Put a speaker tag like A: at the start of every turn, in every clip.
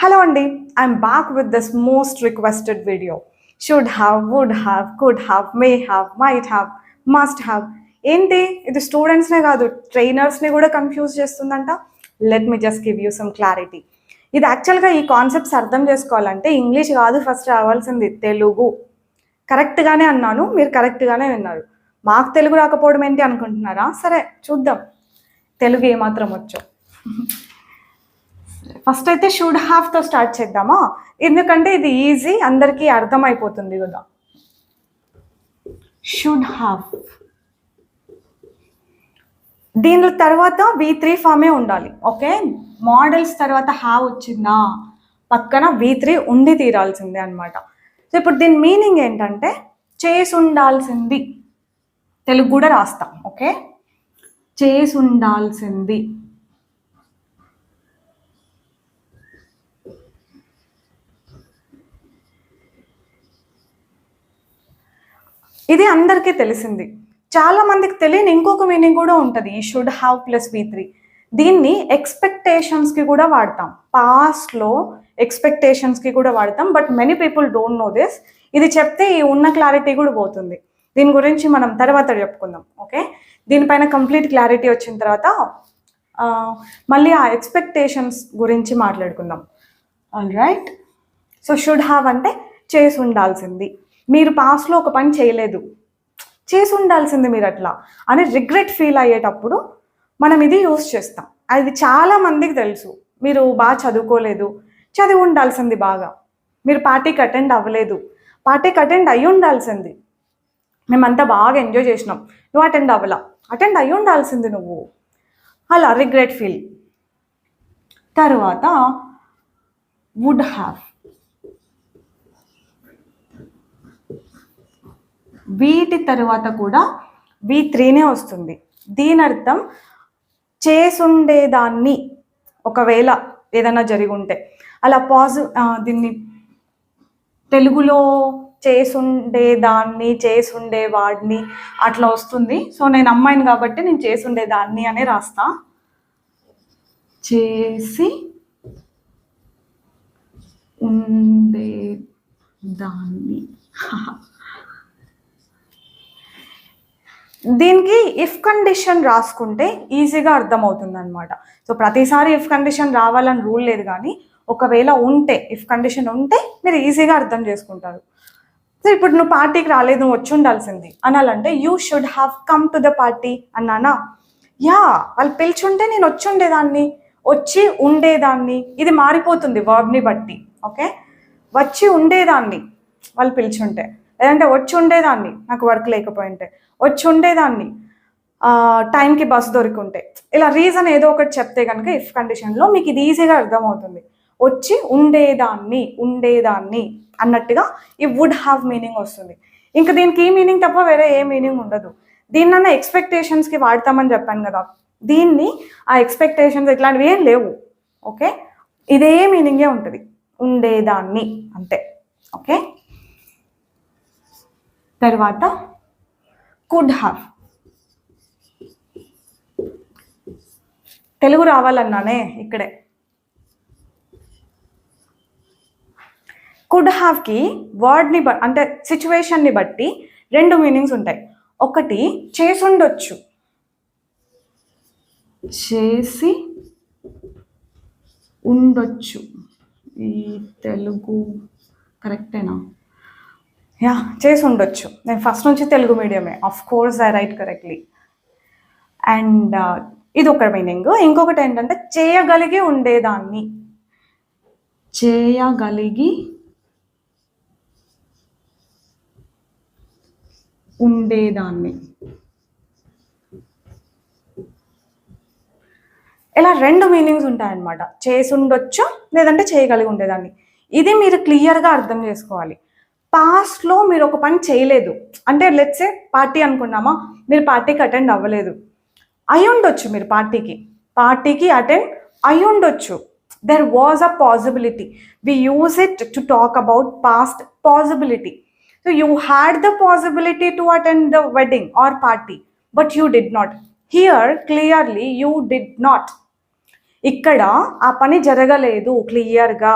A: Hello అండి I'm back with this most requested video should have would have could have may have might have must have ఏంటి? ఇది స్టూడెంట్స్నే కాదు ట్రైనర్స్ని కూడా కన్ఫ్యూజ్ చేస్తుందంట. Let me just give you some clarity ఇది యాక్చువల్గా ఈ కాన్సెప్ట్స్ అర్థం చేసుకోవాలంటే ఇంగ్లీష్ కాదు ఫస్ట్ రావాల్సింది తెలుగు. కరెక్ట్గానే అన్నాను మీరు కరెక్ట్గానే విన్నారు. మాకు తెలుగు రాకపోవడం ఏంటి అనుకుంటున్నారా? సరే చూద్దాం. తెలుగు ఏమాత్రం వచ్చో. ఫస్ట్ అయితే షుడ్ హ్యావ్తో స్టార్ట్ చేద్దామా? ఎందుకంటే ఇది ఈజీ అందరికీ అర్థమైపోతుంది కదా. షుడ్ హ్యావ్ దీని తర్వాత వి త్రీ ఫామే ఉండాలి. ఓకే? మోడల్స్ తర్వాత హ్యావ్ వచ్చిందా? పక్కన వి త్రీ ఉండి తీరాల్సిందే అనమాట సో ఇప్పుడు దీని మీనింగ్ ఏంటంటే చేసి ఉండాల్సింది. తెలుగు కూడా రాస్తాం. ఓకే? చేసి ఉండాల్సింది. ఇది అందరికీ తెలిసింది. చాలా మందికి తెలియని ఇంకొక మీనింగ్ కూడా ఉంటుంది. ఈ should have plus V three దీన్ని ఎక్స్పెక్టేషన్స్కి కూడా వాడతాం. పాస్ట్లో ఎక్స్పెక్టేషన్స్కి కూడా వాడతాం. But many people don't know this ఇది చెప్తే ఈ ఉన్న క్లారిటీ కూడా పోతుంది. దీని గురించి మనం తర్వాత చెప్పుకుందాం. ఓకే దీనిపైన కంప్లీట్ క్లారిటీ వచ్చిన తర్వాత మళ్ళీ ఆ ఎక్స్పెక్టేషన్స్ గురించి మాట్లాడుకుందాం. All right so should have అంటే చేసి ఉండాల్సింది. మీరు పాస్ట్లో ఒక పని చేయలేదు. చేసి ఉండాల్సింది మీరు అట్లా అని రిగ్రెట్ ఫీల్ అయ్యేటప్పుడు మనం ఇది యూస్ చేస్తాం. అది చాలా మందికి తెలుసు. మీరు బాగా చదువుకోలేదు. చదివి ఉండాల్సింది బాగా. మీరు పార్టీకి అటెండ్ అవ్వలేదు. పార్టీకి అటెండ్ అయ్యి ఉండాల్సింది. మేమంతా బాగా ఎంజాయ్ చేసినాం. నువ్వు అటెండ్ అవ్వలా. అటెండ్ అయ్యి ఉండాల్సింది నువ్వు. అలా రిగ్రెట్ ఫీల్ తర్వాత వుడ్ హ్యావ్ వీటి తర్వాత కూడా వి త్రీనే వస్తుంది. దీని అర్థం చేసుండేదాన్ని ఒకవేళ ఏదైనా జరిగి ఉంటే అలా పాజి దీన్ని తెలుగులో చేసుండేదాన్ని చేసుండేవాడిని అట్లా వస్తుంది. సో నేను అమ్మాయిని కాబట్టి నేను చేసుండేదాన్ని అనే రాస్తా. చేసి ఉండేదాన్ని. దీనికి ఇఫ్ కండిషన్ రాసుకుంటే ఈజీగా అర్థమవుతుంది అనమాట సో ప్రతిసారి ఇఫ్ కండిషన్ రావాలని రూల్ లేదు కానీ ఒకవేళ ఉంటే ఇఫ్ కండిషన్ ఉంటే మీరు ఈజీగా అర్థం చేసుకుంటారు. సో ఇప్పుడు నువ్వు పార్టీకి రాలేదు నువ్వు వచ్చి ఉండాల్సింది. అనాలంటే you should have come to the party అన్నానా? యా వాళ్ళు పిలిచుంటే నేను వచ్చి ఉండేదాన్ని. వచ్చి ఉండేదాన్ని. ఇది మారిపోతుంది వర్బ్ని బట్టి. ఓకే వచ్చి ఉండేదాన్ని వాళ్ళు పిలిచుంటే. లేదంటే వచ్చి ఉండేదాన్ని నాకు వర్క్ లేకపోయింటే. వచ్చి ఉండేదాన్ని. టైంకి బస్సు దొరికింటే. ఇలా రీజన్ ఏదో ఒకటి చెప్తే కనుక ఇఫ్ కండిషన్లో మీకు ఇది ఈజీగా అర్థమవుతుంది. వచ్చి ఉండేదాన్ని ఉండేదాన్ని అన్నట్టుగా ఈ వుడ్ హ్యావ్ మీనింగ్ వస్తుంది. ఇంకా దీనికి ఈ మీనింగ్ తప్ప వేరే ఏ మీనింగ్ ఉండదు. దీన్నన్నా ఎక్స్పెక్టేషన్స్కి వాడతామని చెప్పాను కదా. దీన్ని ఆ ఎక్స్పెక్టేషన్స్ ఇట్లాంటివి ఏం లేవు. ఓకే? ఇదే మీనింగే ఉంటుంది. ఉండేదాన్ని. అంతే. ఓకే? తర్వాత కుడ్ హ్యావ్ తెలుగు రావాలన్నానే ఇక్కడే. కుడ్ హ్యావ్కి వర్డ్ని బ అంటే సిచ్యువేషన్ని బట్టి రెండు మీనింగ్స్ ఉంటాయి. ఒకటి చేసి ఉండొచ్చు చేసి ఉండొచ్చు. ఈ తెలుగు కరెక్టేనా యా చేసి ఉండొచ్చు నేను ఫస్ట్ నుంచి Telugu మీడియమే. Of course I write correctly and ఇది ఒక మీనింగ్ ఇంకొకటి ఏంటంటే చేయగలిగి ఉండేదాన్ని. చేయగలిగి ఉండేదాన్ని. ఇలా రెండు మీనింగ్స్ ఉంటాయన్నమాట. చేసి ఉండొచ్చు లేదంటే చేయగలిగి ఉండేదాన్ని. ఇది మీరు క్లియర్గా అర్థం చేసుకోవాలి. పాస్ట్లో మీరు ఒక పని చేయలేదు. అంటే లెట్సే పార్టీ అనుకున్నామా? మీరు పార్టీకి అటెండ్ అవ్వలేదు. అయి ఉండొచ్చు మీరు పార్టీకి పార్టీకి అటెండ్ అయి ఉండొచ్చు. There was a possibility we use it to talk about past possibility so you had the possibility to attend the wedding or party but you did not here clearly you did not ఇక్కడ ఆ పని జరగలేదు క్లియర్గా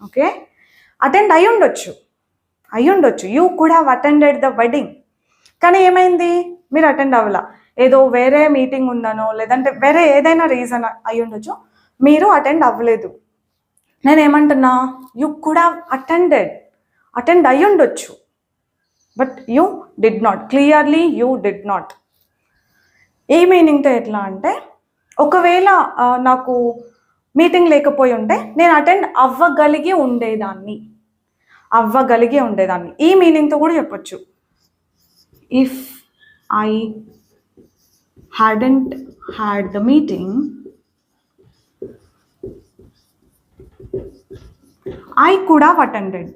A: okay attend అయి ఉండొచ్చు. అయి ఉండొచ్చు you could have attended the wedding కానీ ఏమైంది? మీరు అటెండ్ అవ్వాల. ఏదో వేరే మీటింగ్ ఉందనో లేదంటే వేరే ఏదైనా రీజన్ అయి ఉండొచ్చు మీరు అటెండ్ అవ్వలేదు. నేను ఏమంటున్నా you could have attended attend అయి ఉండొచ్చు but you did not clearly you did not ఏ మీనింగ్తో ఎట్లా అంటే ఒకవేళ నాకు మీటింగ్ లేకపోయి ఉంటే నేను అటెండ్ అవ్వగలిగి ఉండేదాన్ని. అవ్వగలిగే ఉండేదాన్ని. ఈ మీనింగ్తో కూడా చెప్పొచ్చు. If I hadn't had the meeting I కూడా have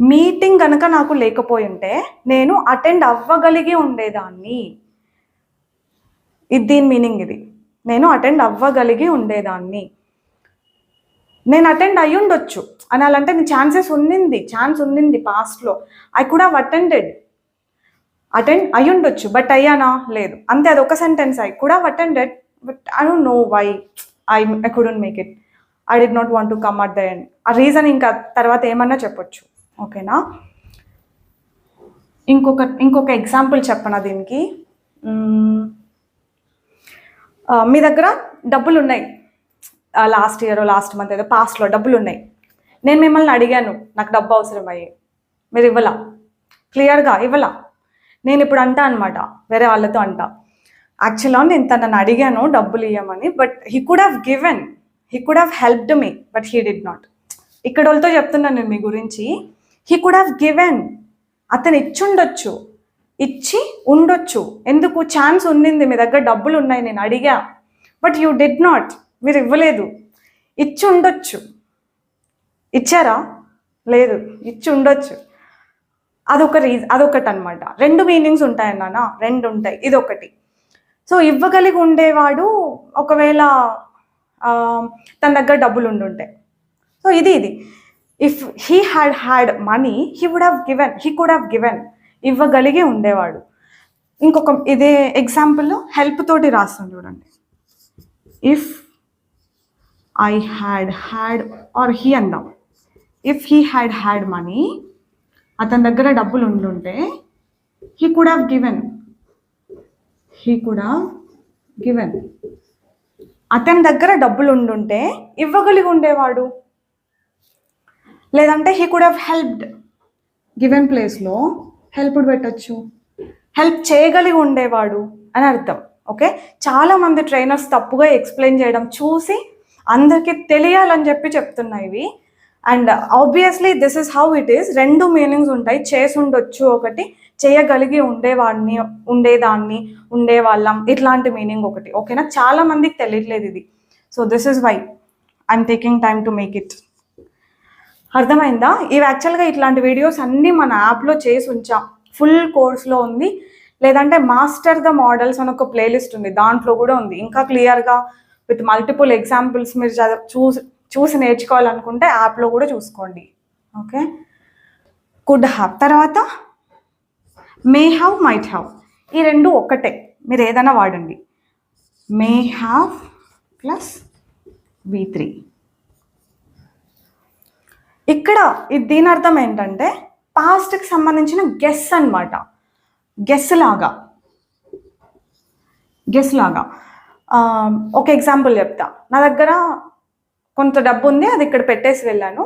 A: మీటింగ్ కనుక నాకు లేకపోయి ఉంటే నేను అటెండ్ అవ్వగలిగి ఉండేదాన్ని. ఇది దీని మీనింగ్ ఇది. నేను అటెండ్ అవ్వగలిగి ఉండేదాన్ని. నేను అటెండ్ అయ్యి ఉండొచ్చు. అనాలంటే నీ ఛాన్సెస్ ఉన్నింది ఛాన్స్ ఉన్నింది పాస్ట్లో I could have attended attend అయ్యి ఉండొచ్చు బట్ అయ్యానా? లేదు. అంతే అది ఒక sentence I could have attended but I don't know why I I couldn't make it I did not want to come at the end ఆ రీజన్ ఇంకా తర్వాత ఏమన్నా చెప్పొచ్చు. ఓకేనా? ఇంకొక ఇంకొక ఎగ్జాంపుల్ చెప్పనా దీనికి? మీ దగ్గర డబ్బులు ఉన్నాయి లాస్ట్ ఇయర్ లాస్ట్ మంత్ ఏదో పాస్ట్లో డబ్బులు ఉన్నాయి నేను మిమ్మల్ని అడిగాను నాకు డబ్బు అవసరం అయ్యి మీరు ఇవ్వలా? క్లియర్గా ఇవ్వలా? నేను ఇప్పుడు అంటా అనమాట వేరే వాళ్ళతో అంటా. యాక్చువల్గా నేను తనని అడిగాను డబ్బులు ఇవ్వమని but he could have given he could have helped me but he did not ఇక్కడ వాళ్ళతో చెప్తున్నాను నేను మీ గురించి. హీ కుడ్ హ్యావ్ గివెన్ అతను ఇచ్చుండొచ్చు. ఇచ్చి ఉండొచ్చు. ఎందుకు? ఛాన్స్ ఉండింది మీ దగ్గర డబ్బులు ఉన్నాయి నేను అడిగా. But you did not. మీరు ఇవ్వలేదు. ఇచ్చి ఉండొచ్చు. ఇచ్చారా? లేదు. ఇచ్చి ఉండొచ్చు. అదొక రీజన్ అదొకటి అనమాట రెండు మీనింగ్స్ ఉంటాయి రెండు ఉంటాయి. ఇది ఒకటి సో ఇవ్వగలిగి ఉండేవాడు ఒకవేళ తన దగ్గర డబ్బులు ఉండుంటాయి సో ఇది ఇది. If he had had money he would have given he could have given ఇవ్వగలిగి ఉండేవాడు. ఇంకొక ఇదే ఎగ్జాంపుల్ హెల్ప్ తోటి రాస్తాను చూడండి. If I had had or he అందాం if he had had money అతని దగ్గర డబ్బులు ఉండుంటే he could have given he could have given అతని దగ్గర డబ్బులు ఉండుంటే ఇవ్వగలిగి ఉండేవాడు. లేదంటే he could have helped given ప్లేస్లో హెల్ప్డ్ పెట్టచ్చు. హెల్ప్ చేయగలిగి ఉండేవాడు అని అర్థం. ఓకే? చాలా మంది ట్రైనర్స్ తప్పుగా ఎక్స్ప్లెయిన్ చేయడం చూసి అందరికీ తెలియాలని చెప్పి చెప్తున్నాయి ఇవి. And obviously this is how it is. రెండు మీనింగ్స్ ఉంటాయి. చేసి ఉండొచ్చు ఒకటి చేయగలిగి ఉండేవాడిని ఉండేదాన్ని ఉండేవాళ్ళం ఇట్లాంటి మీనింగ్ ఒకటి. ఓకేనా? చాలా మందికి తెలియట్లేదు ఇది. So this is why I'm taking time to make it. అర్థమైందా? ఇవి యాక్చువల్గా ఇట్లాంటి వీడియోస్ అన్నీ మన యాప్లో చేసి ఉంచాం. ఫుల్ కోర్స్లో ఉంది. లేదంటే మాస్టర్ ద మోడల్స్ అని ఒక ప్లేలిస్ట్ ఉంది. దాంట్లో కూడా ఉంది. ఇంకా క్లియర్గా విత్ మల్టిపుల్ ఎగ్జాంపుల్స్ మీరు చూసి చూసి నేర్చుకోవాలనుకుంటే యాప్లో కూడా చూసుకోండి. ఓకే కుడ్ హ్యావ్ తర్వాత మే హ్యావ్ మైట్ హ్యావ్ ఈ రెండు ఒక్కటే. మీరు ఏదైనా వాడండి. May have plus V three ఇక్కడ ఇది దీని అర్థం ఏంటంటే పాస్ట్కి సంబంధించిన గెస్ అన్నమాట. గెస్ లాగా. గెస్ లాగా. ఒక ఎగ్జాంపుల్ చెప్తా. నా దగ్గర కొంత డబ్బు ఉంది అది ఇక్కడ పెట్టేసి వెళ్ళాను.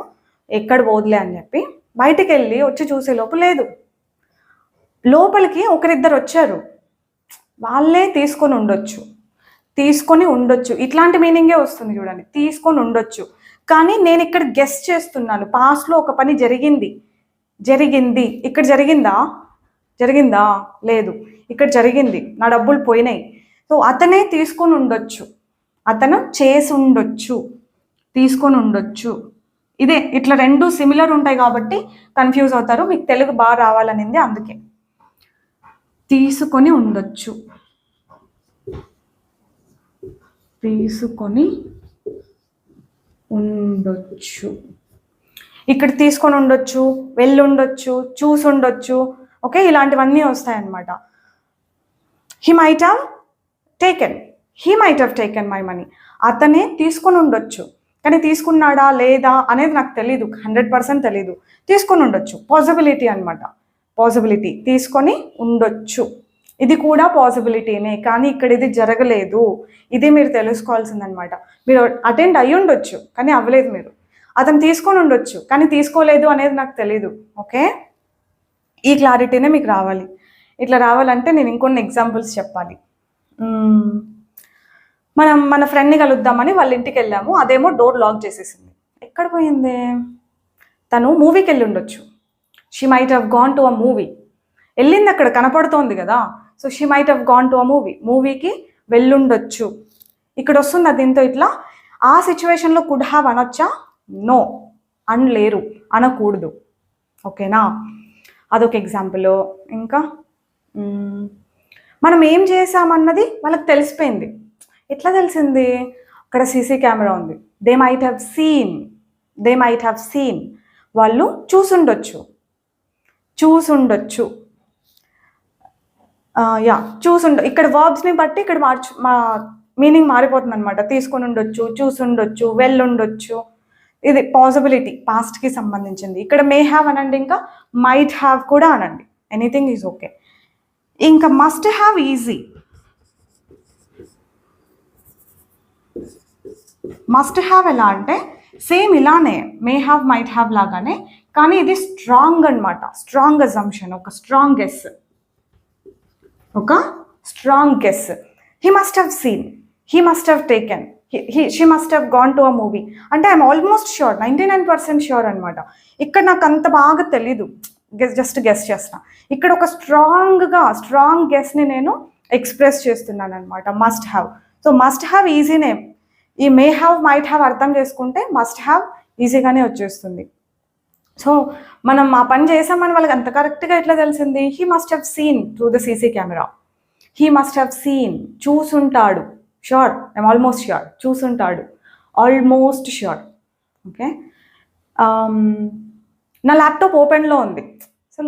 A: ఎక్కడ పోదులే అని చెప్పి. బయటికి వెళ్ళి వచ్చి చూసే లోపు లేదు. లోపలికి ఒకరిద్దరు వచ్చారు. వాళ్ళే తీసుకొని ఉండొచ్చు. తీసుకొని ఉండొచ్చు. ఇట్లాంటి మీనింగే వస్తుంది చూడండి. తీసుకొని ఉండొచ్చు. కానీ నేను ఇక్కడ గెస్ చేస్తున్నాను. పాస్ట్లో ఒక పని జరిగింది. జరిగింది. ఇక్కడ జరిగిందా? జరిగిందా? లేదు. ఇక్కడ జరిగింది. నా డబ్బులు పోయినాయి. సో అతనే తీసుకొని ఉండొచ్చు. అతను చేసి ఉండొచ్చు. తీసుకొని ఉండొచ్చు. ఇదే ఇట్లా రెండు సిమిలర్ ఉంటాయి కాబట్టి కన్ఫ్యూజ్ అవుతారు. మీకు తెలుగు బాగా రావాలనింది అందుకే. తీసుకొని ఉండొచ్చు. తీసుకొని ఉండొచ్చు. ఇక్కడ తీసుకొని ఉండొచ్చు వెళ్ళి ఉండొచ్చు చూసి ఉండొచ్చు. ఓకే ఇలాంటివన్నీ వస్తాయన్నమాట. He might have taken he might have taken my money అతనే తీసుకొని ఉండొచ్చు. కానీ తీసుకున్నాడా లేదా అనేది నాకు తెలీదు. హండ్రెడ్ పర్సెంట్ తెలీదు. తీసుకొని ఉండొచ్చు. పాసిబిలిటీ అనమాట పాసిబిలిటీ తీసుకొని ఉండొచ్చు. ఇది కూడా పాసిబిలిటీనే కానీ ఇక్కడ ఇది జరగలేదు. ఇది మీరు తెలుసుకోవాల్సిందనమాట మీరు అటెండ్ అయ్యి ఉండొచ్చు కానీ అవ్వలేదు మీరు. అతను తీసుకొని ఉండొచ్చు కానీ తీసుకోలేదు అనేది నాకు తెలీదు ఓకే? ఈ క్లారిటీనే మీకు రావాలి. ఇట్లా రావాలంటే నేను ఇంకొన్ని ఎగ్జాంపుల్స్ చెప్పాలి. మనం మన ఫ్రెండ్ని కలుద్దామని వాళ్ళ ఇంటికి వెళ్ళాము అదేమో డోర్ లాక్ చేసేసింది. ఎక్కడ పోయింది? తను మూవీకి వెళ్ళి ఉండొచ్చు. She might have gone to a movie వెళ్ళింది అక్కడ కనపడుతోంది కదా. So she might have gone to a movie మూవీకి వెళ్ళుండొచ్చు. ఇక్కడ వస్తుంది దీంతో ఇట్లా? ఆ సిచ్యువేషన్లో కుడ్ హ్యావ్ అనొచ్చా? నో అనలేరు. అనకూడదు. ఓకేనా? అదొక ఎగ్జాంపుల్. ఇంకా? మనం ఏం చేసామన్నది వాళ్ళకి తెలిసిపోయింది. ఎట్లా తెలిసింది? అక్కడ సీసీ కెమెరా ఉంది. They might have seen they might have seen వాళ్ళు చూసుండొచ్చు. చూసుండొచ్చు. యా చూసుండ ఇక్కడ వర్బ్స్ని బట్టి ఇక్కడ మార్చు మా మీనింగ్ మారిపోతుంది అనమాట తీసుకొని ఉండొచ్చు చూసుండొచ్చు వెళ్ళుండొచ్చు ఇది పాసిబిలిటీ పాస్ట్కి సంబంధించింది. ఇక్కడ మే హ్యావ్ అనండి ఇంకా మైట్ హ్యావ్ కూడా అనండి. ఎనీథింగ్ ఈజ్ ఓకే ఇంకా must have easy must have ఎలా అంటే సేమ్ ఇలానే మే హ్యావ్ మైట్ హ్యావ్ లాగానే కానీ ఇది స్ట్రాంగ్ అనమాట స్ట్రాంగ్ అజంప్షన్ ఒక స్ట్రాంగ్ ఒక strong guess he must have seen he must have taken he she must have gone to a movie అంటే I'm almost sure ninety nine percent sure అనమాట ఇక్కడ నాకు అంత బాగా తెలీదు. జస్ట్ గెస్ చేసిన ఇక్కడ ఒక స్ట్రాంగ్గా స్ట్రాంగ్ గెస్ని నేను ఎక్స్ప్రెస్ చేస్తున్నాను అనమాట must have so must have ఈజీనే ఈ మే హ్యావ్ మైట్ హ్యావ్ అర్థం చేసుకుంటే మస్ట్ హ్యావ్ ఈజీగానే వచ్చేస్తుంది. సో మనం ఆ పని చేసామని వాళ్ళకి అంత కరెక్ట్గా ఎట్లా తెలిసింది? He must have seen through the CC camera he must have seen చూసుంటాడు. Sure I'm almost sure చూసుంటాడు. ఆల్మోస్ట్ ష్యూర్ ఓకే నా ల్యాప్టాప్ ఓపెన్లో ఉంది. సో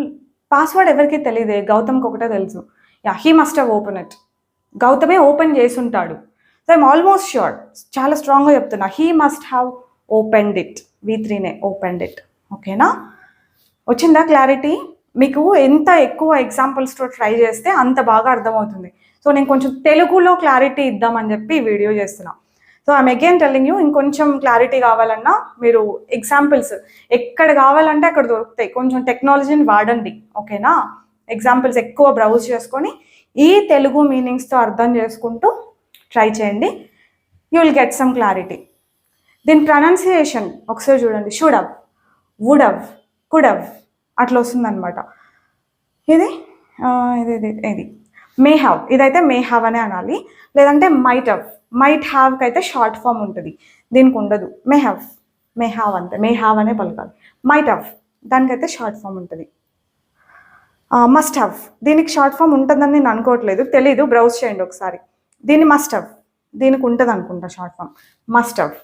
A: పాస్వర్డ్ ఎవరికి తెలియదే గౌతమ్కి ఒకటే తెలుసు. Yeah he must have open it గౌతమే open చేసుంటాడు. సో ఐమ్ ఆల్మోస్ట్ ష్యూర్ చాలా స్ట్రాంగ్గా చెప్తున్నా. He must have opened it we త్రీనే opened it ఓకేనా? వచ్చిందా క్లారిటీ? మీకు ఎంత ఎక్కువ ఎగ్జాంపుల్స్తో ట్రై చేస్తే అంత బాగా అర్థమవుతుంది. సో నేను కొంచెం తెలుగులో క్లారిటీ ఇద్దామని చెప్పి వీడియో చేస్తున్నా. So I'm again telling you ఇంకొంచెం క్లారిటీ కావాలన్నా మీరు ఎగ్జాంపుల్స్ ఎక్కడ కావాలంటే అక్కడ దొరుకుతాయి. కొంచెం టెక్నాలజీని వాడండి ఓకేనా? ఎగ్జాంపుల్స్ ఎక్కువ బ్రౌజ్ చేసుకొని ఈ తెలుగు మీనింగ్స్తో అర్థం చేసుకుంటూ ట్రై చేయండి. You will get some clarity దీని ప్రొనౌన్సియేషన్ ఒకసారి చూడండి. షుడ్ వుడవ్ కుడవ్ అవ్ అట్లా వస్తుందన్నమాట. ఇది ఇది ఇది ఇది మే హ్యావ్ ఇదైతే మే హ్యావ్ అనే అనాలి. లేదంటే మైట్ హవ్ మైట్ హ్యావ్కి అయితే షార్ట్ ఫామ్ ఉంటుంది. దీనికి ఉండదు. మే హ్యావ్ మే హ్యావ్ అంతే. మే హ్యావ్ అనే పలకాలి. మైట్ హవ్ దానికైతే షార్ట్ ఫామ్ ఉంటుంది. మస్ట్ హవ్ దీనికి షార్ట్ ఫామ్ ఉంటుందని నేను అనుకోవట్లేదు. తెలీదు. బ్రౌజ్ చేయండి ఒకసారి. దీన్ని మస్ట్ హవ్ దీనికి ఉంటుంది అనుకుంటా షార్ట్ ఫామ్. మస్ట్ హవ్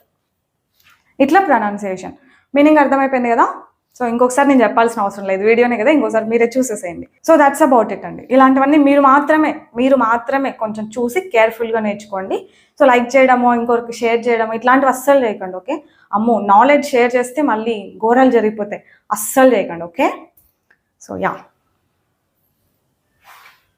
A: ఇట్లా ప్రొనౌన్సియేషన్. మీనింగ్ అర్థమైపోయింది కదా? సో ఇంకొకసారి నేను చెప్పాల్సిన అవసరం లేదు. వీడియోనే కదా ఇంకోసారి మీరే చూసేసేయండి. సో దట్స్ అబౌట్ ఇట్ అండి. ఇలాంటివన్నీ మీరు మాత్రమే మీరు మాత్రమే కొంచెం చూసి కేర్ఫుల్గా నేర్చుకోండి. సో లైక్ చేయడమో ఇంకొకరికి షేర్ చేయడమో ఇట్లాంటివి అస్సలు చేయకండి ఓకే? అమ్మో నాలెడ్జ్ షేర్ చేస్తే మళ్ళీ ఘోరాలు జరిగిపోతాయి. అస్సలు చేయకండి ఓకే? So yeah